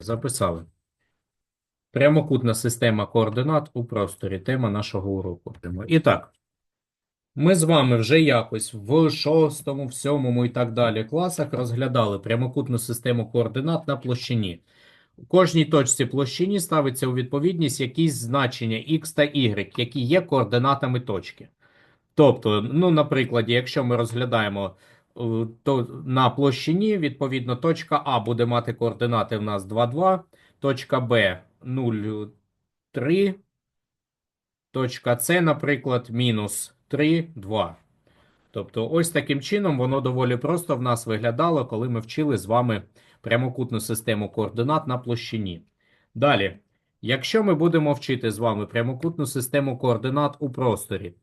Записали. Прямокутна система координат у просторі. Тема нашого уроку. І так, ми з вами вже якось в шостому, в сьомому і так далі класах розглядали прямокутну систему координат на площині. У кожній точці площині ставиться у відповідність якісь значення x та y, які є координатами точки. Тобто, ну, на прикладі, якщо ми розглядаємо то на площині, відповідно, точка А буде мати координати в нас 2, 2, точка Б 0, 3, точка С, наприклад, мінус 3, 2. Тобто, ось таким чином воно доволі просто в нас виглядало, коли ми вчили з вами прямокутну систему координат на площині. Далі, якщо ми будемо вчити з вами прямокутну систему координат у просторі,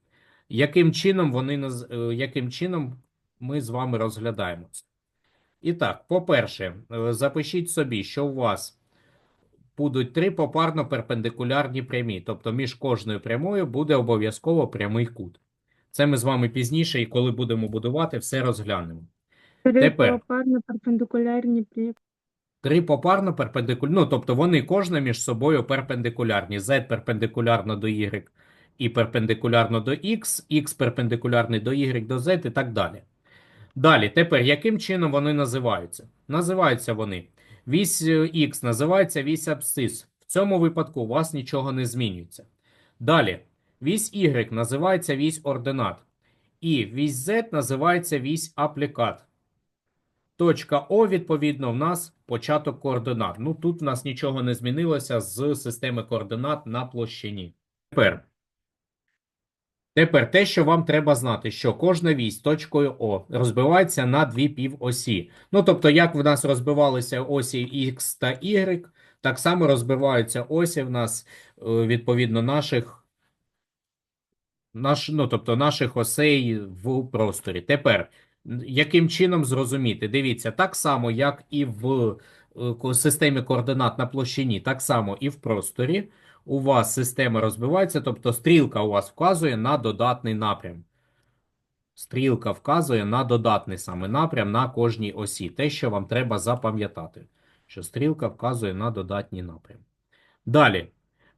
яким чином вони е, яким чином ми з вами розглядаємо це? І так, по-перше, е, запишіть собі, що у вас будуть три попарно перпендикулярні прямі, тобто між кожною прямою буде обов'язково прямий кут. Це ми з вами пізніше, і коли будемо будувати, все розглянемо. Три Тепер. парно перпендикулярні прямі. Три попарно перпендикулярні, ну, тобто вони кожна між собою перпендикулярні. Z перпендикулярно до Y і перпендикулярно до X, X перпендикулярний до Y, до Z і так далі. Далі, тепер, яким чином вони називаються? Називаються вони. Вісь е, X називається вісь абсцис. В цьому випадку у вас нічого не змінюється. Далі, вісь Y називається вісь ординат. І вісь Z називається вісь аплікат. Точка О, відповідно, в нас початок координат. Ну, тут в нас нічого не змінилося з системи координат на площині. Тепер. Тепер те, що вам треба знати, що кожна вісь точкою О розбивається на дві півосі. Ну, тобто, як в нас розбивалися осі X та Y, так само розбиваються осі в нас, е, відповідно, наших наш, ну, тобто наших осей в просторі. Тепер, яким чином зрозуміти? Дивіться, так само, як і в е, системі координат на площині, так само і в просторі. У вас система розбивається, тобто стрілка у вас вказує на додатний напрям. Стрілка вказує на додатний саме напрям на кожній осі. Те, що вам треба запам'ятати, що стрілка вказує на додатній напрям. Далі.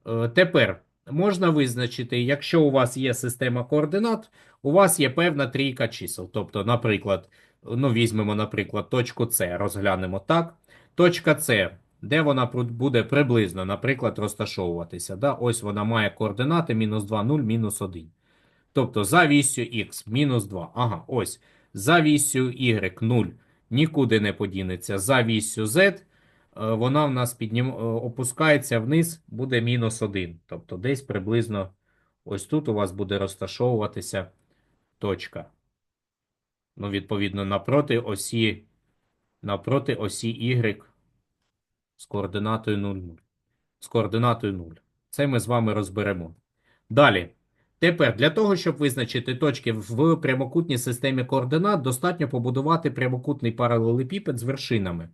Е, Тепер можна визначити, якщо у вас є система координат, у вас є певна трійка чисел. Тобто, наприклад, ну, візьмемо, наприклад, точку С, розглянемо так. Точка С, де вона буде приблизно, наприклад, розташовуватися. Да? Ось вона має координати мінус 2, 0, мінус 1. Тобто за вісю х мінус 2. Ага, ось. За вісю y 0 нікуди не подінеться. За вісю z е, вона в нас піднім... е, опускається вниз, буде мінус 1. Тобто десь приблизно ось тут у вас буде розташовуватися точка. Ну, відповідно, напроти осі, напроти осі y з координатою 0, 0. З координатою 0. Це ми з вами розберемо. Далі. Тепер для того, щоб визначити точки в прямокутній системі координат, достатньо побудувати прямокутний паралелепіпед з вершинами.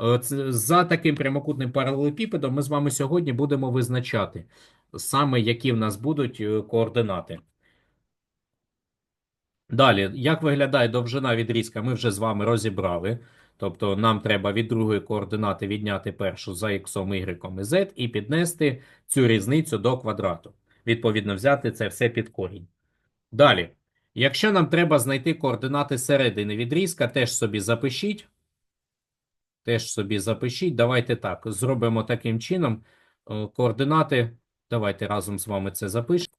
Е, За таким прямокутним паралелепіпедом ми з вами сьогодні будемо визначати саме, які в нас будуть е, координати. Далі, як виглядає довжина відрізка, ми вже з вами розібрали. Тобто нам треба від другої координати відняти першу за х, y і z і піднести цю різницю до квадрату. Відповідно, взяти це все під корінь. Далі, якщо нам треба знайти координати середини відрізка, теж собі запишіть. Теж собі запишіть. Давайте так, зробимо таким чином. Е, Координати, давайте разом з вами це запишемо.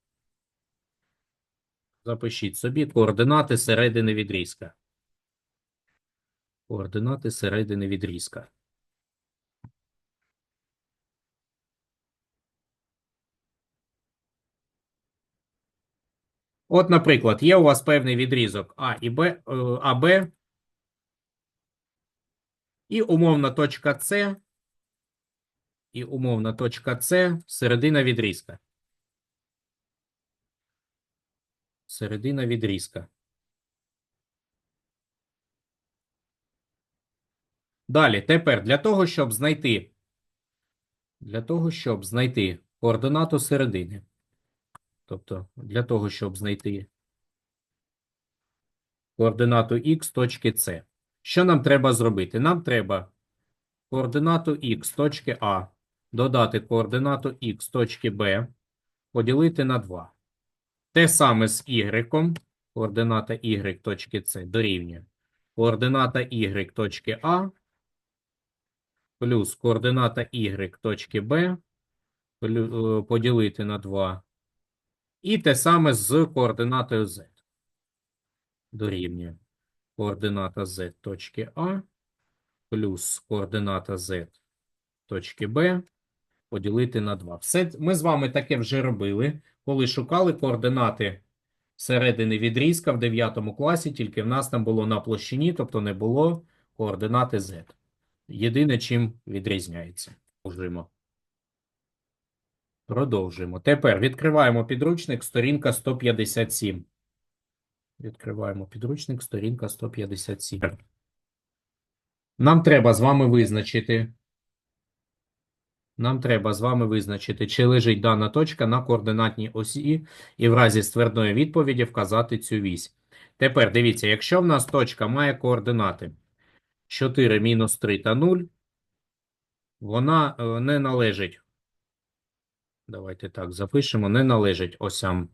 Запишіть собі координати середини відрізка. Координати середини відрізка. От, наприклад, є у вас певний відрізок А і Б, е, АБ, і умовна точка С, і умовна точка С, середина відрізка. Середина відрізка. Далі, тепер для того, щоб знайти, для того, щоб знайти координату середини, тобто для того, щоб знайти координату х точки С, що нам треба зробити? Нам треба координату х точки А додати координату х точки Б поділити на 2. Те саме з y, координата y точки С дорівнює координата y точки А плюс координата y точки Б е, поділити на 2. І те саме з координатою z. Дорівнює координата z точки А плюс координата z точки Б поділити на 2. Все ми з вами таке вже робили, коли шукали координати середини відрізка в 9 класі, тільки в нас там було на площині, тобто не було координати z. Єдине, чим відрізняється. Продовжуємо. Продовжуємо. Тепер відкриваємо підручник, сторінка 157. Відкриваємо підручник, сторінка 157. Нам треба з вами визначити. Нам треба з вами визначити, чи лежить дана точка на координатній осі, і в разі ствердної відповіді вказати цю вісь. Тепер дивіться, якщо в нас точка має координати 4, мінус 3 та 0, вона е, не належить. Давайте так запишемо, не належить осям.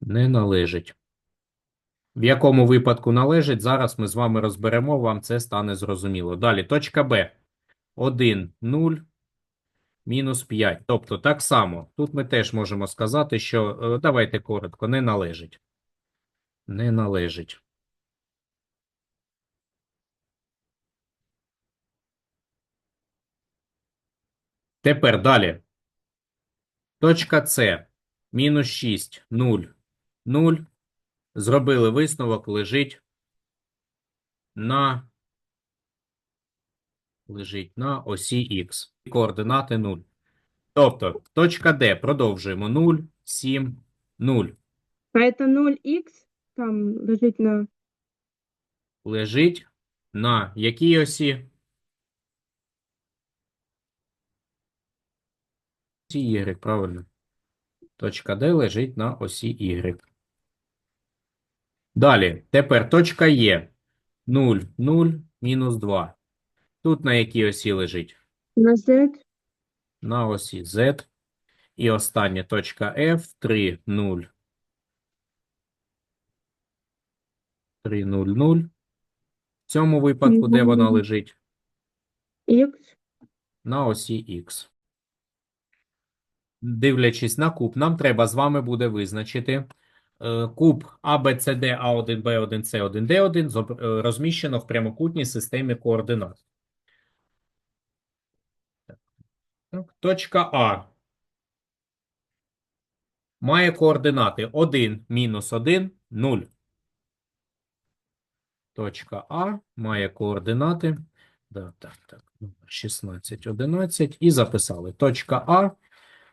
Не належить. В якому випадку належить, зараз ми з вами розберемо, вам це стане зрозуміло. Далі, точка Б. 1, 0, мінус 5. Тобто, так само, тут ми теж можемо сказати, що, е, давайте коротко, не належить. Не належить. Тепер далі. Точка С. Мінус 6, 0, 0. Зробили висновок, лежить на лежить на осі Х. Координати 0. Тобто, точка Д, продовжуємо 0, 7, 0. А это 0х там лежит на Лежить на якій осі? Осі Y, правильно. Точка Д лежить на осі Y. Далі, тепер точка Е. 0, 0, мінус 2. Тут на якій осі лежить? на z, на осі Z. І остання точка F 3, 0. 3, 0, 0. В цьому випадку, де вона лежить? x, На осі X. Дивлячись на куб, нам треба з вами буде визначити е, куб ABCD A1, B1, C1, D1 е, розміщено в прямокутній системі координат. Точка А має координати 1, мінус 1, 0. Точка А має координати. Да, так, так, номер 16, 11. І записали. Точка А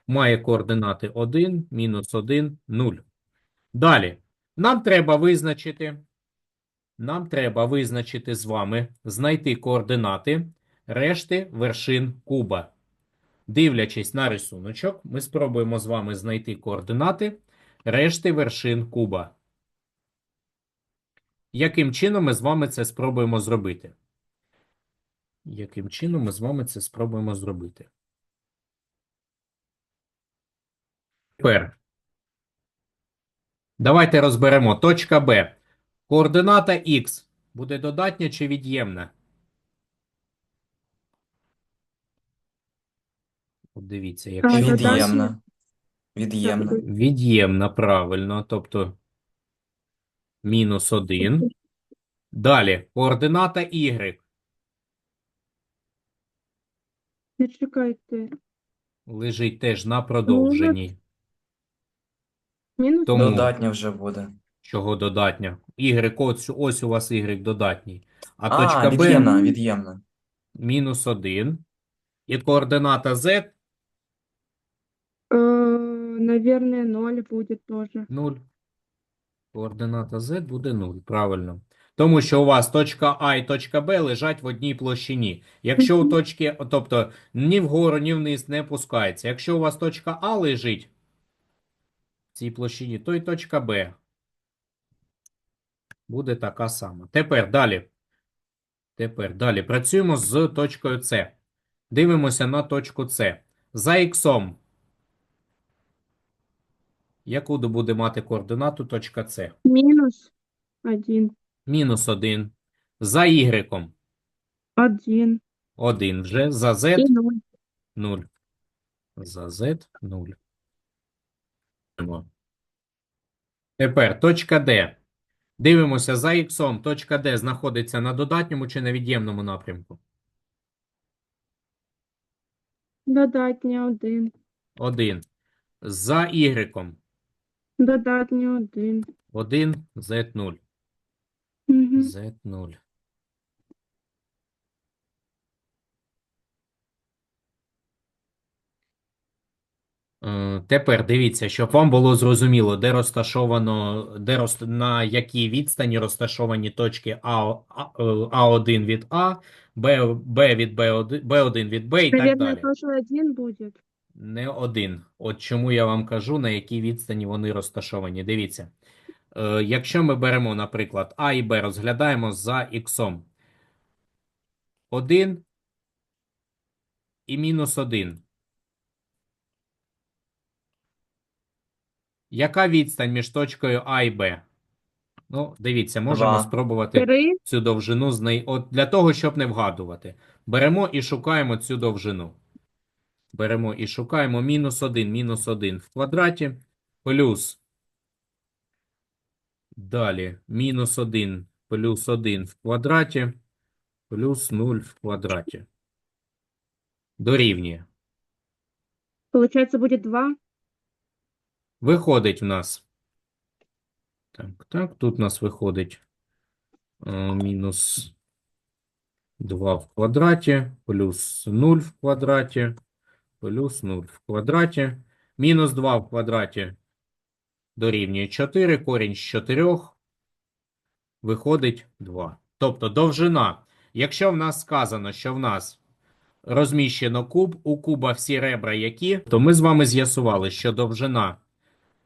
має координати 1, мінус 1, 0. Далі. Нам треба визначити. Нам треба визначити з вами, знайти координати решти вершин куба. Дивлячись на рисуночок, ми спробуємо з вами знайти координати решти вершин куба. Яким чином ми з вами це спробуємо зробити? Яким чином ми з вами це спробуємо зробити? Тепер. Давайте розберемо. Точка Б. Координата Х буде додатня чи від'ємна? Дивіться, якщо. Від'ємна. Від'ємна. Від'ємна, правильно, тобто мінус 1. Далі, координата Y Зачекайте. лежить теж на продовженні. Мінус Тому- Додатня вже буде. Чого додатня? Y, ось, ось у вас Y додатній. А А, точка Б від'ємна, від'ємна. мінус 1. І координата Z Э, наверное, 0 будет тоже. 0. Координата Z буде 0, правильно. Тому що у вас точка А і точка Б лежать в одній площині. Якщо у точки, тобто ні вгору, ні вниз не пускається. Якщо у вас точка А лежить в цій площині, то і точка Б буде така сама. Тепер далі. Тепер далі. Працюємо з точкою С. Дивимося на точку С. За іксом. Яку буде мати координату точка С? Минус один. Мінус 1. За ігреком. Один. 1 вже. За Z. 0. За Z 0. Тепер точка D. Дивимося за іксом. Точка D знаходиться на додатньому чи на від'ємному напрямку? Додатня один. 1. За ігреком. Додатня один. 1. Z 0. Угу. Z 0. Е, Тепер дивіться, щоб вам було зрозуміло, де розташовано, де роз, на якій відстані розташовані точки А, А, е, А1 від А, Б, Б від Б1, Б1 від Б і так Наверное, далі. тоже один будет. Не один. От чому я вам кажу, на якій відстані вони розташовані. Дивіться. Е, якщо ми беремо, наприклад, А і Б розглядаємо за іксом. 1 і мінус 1. Яка відстань між точкою А і Б? Ну, дивіться, можемо Два. спробувати Три. цю довжину знай... От для того, щоб не вгадувати. Беремо і шукаємо цю довжину. Беремо і шукаємо мінус 1, мінус 1 в квадраті, плюс. Далі мінус 1 плюс 1 в квадраті, плюс 0 в квадраті. Дорівнює. Получается, будет два. Виходить в нас. Так, так, тут у нас виходить е, мінус 2 в квадраті, плюс 0 в квадраті, плюс 0 в квадраті. Мінус 2 в квадраті дорівнює 4, корінь з 4 виходить 2. Тобто довжина. Якщо в нас сказано, що в нас розміщено куб, у куба всі ребра які, то ми з вами з'ясували, що довжина,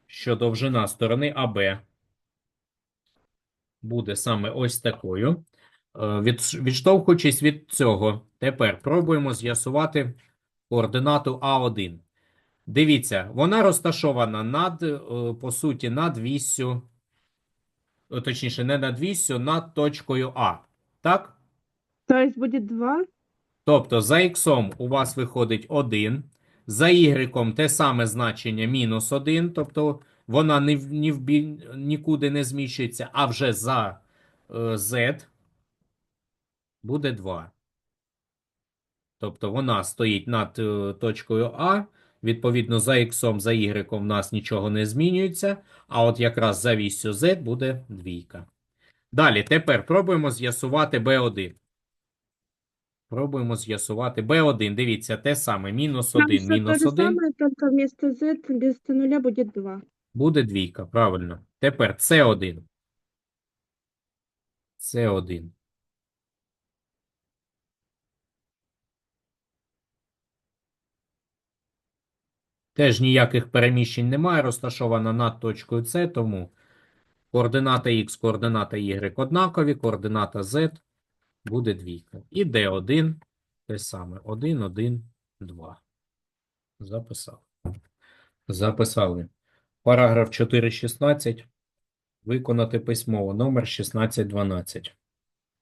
що довжина сторони АБ буде саме ось такою. Е, Від, відштовхуючись від цього, тепер пробуємо з'ясувати координату А1. Дивіться, вона розташована над, е, по суті, над віссю, е, точніше, не над віссю, над точкою А. Так? То есть будет два. Тобто за іксом у вас виходить 1, за ігреком те саме значення мінус 1, тобто вона ні, ні нікуди не зміщується, а вже за е, z буде 2. Тобто вона стоїть над е, точкою А, відповідно за іксом, за ігреком в нас нічого не змінюється, а от якраз за вісю z буде двійка. Далі, тепер пробуємо з'ясувати b1. Пробуємо з'ясувати b1. Дивіться, те саме. Мінус 1, все то мінус же 1 самое, только вместо z, вместо нуля будет два. буде двійка. Правильно. Тепер c1. c1. Теж ніяких переміщень немає, розташована над точкою С, тому координата Х, координата Y однакові, координата Z буде двійка. І D1 те саме. 1, 1, 2. Записав. Записали. Параграф 4.16. Виконати письмово. Номер 1612.